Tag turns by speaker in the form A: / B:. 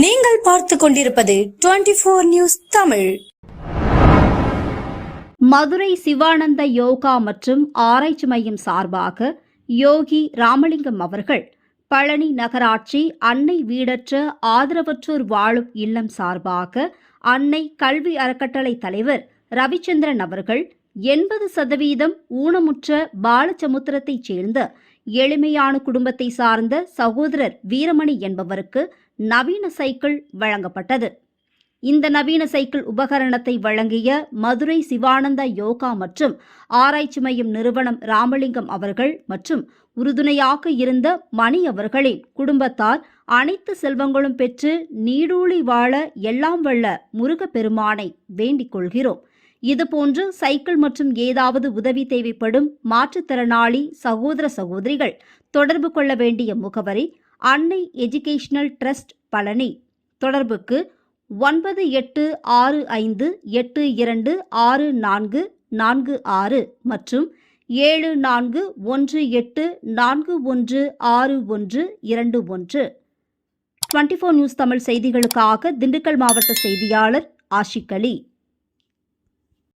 A: நீங்கள் பார்த்து கொண்டிருப்பது twenty four news Tamil.
B: Madurai Sivananda yoga மற்றும் ஆராய்ச்சி மையம் சார்பாக யோகி ராமலிங்கம் அவர்கள் பழனி நகராட்சி அன்னை வீடற்ற ஆதரவற்றோர் வாழும் இல்லம் சார்பாக அன்னை கல்வி அறக்கட்டளை தலைவர் ரவிச்சந்திரன் அவர்கள் எண்பது சதவீதம் ஊனமுற்ற பாலச்சமுத்திரத்தைச் சேர்ந்த எளிமையான குடும்பத்தை சார்ந்த சகோதரர் வீரமணி என்பவருக்கு நவீன சைக்கிள் வழங்கப்பட்டது. இந்த நவீன சைக்கிள் உபகரணத்தை வழங்கிய மதுரை சிவானந்தா யோகா மற்றும் ஆராய்ச்சி மையம் நிறுவனம் ராமலிங்கம் அவர்கள் மற்றும் உறுதுணையாக இருந்த மணி அவர்களின் குடும்பத்தார் அனைத்து செல்வங்களும் பெற்று நீடூழி வாழ எல்லாம் வல்ல முருகப்பெருமானை வேண்டிக் கொள்கிறோம். இதுபோன்று சைக்கிள் மற்றும் ஏதாவது உதவி தேவைப்படும் மாற்றுத்திறனாளி சகோதர சகோதரிகள் தொடர்பு கொள்ள வேண்டிய முகவரி அன்னை எஜுகேஷனல் ட்ரஸ்ட் பழனி. தொடர்புக்கு ஒன்பது எட்டு ஆறு ஐந்து எட்டு இரண்டு ஆறு நான்கு நான்கு ஆறு மற்றும் ஏழு நான்கு ஒன்று எட்டு நான்கு ஒன்று ஆறு ஒன்று இரண்டு ஒன்று. டுவெண்ட்டி ஃபோர் நியூஸ் தமிழ் செய்திகளுக்காக திண்டுக்கல் மாவட்ட செய்தியாளர் ஆஷிக் அலி.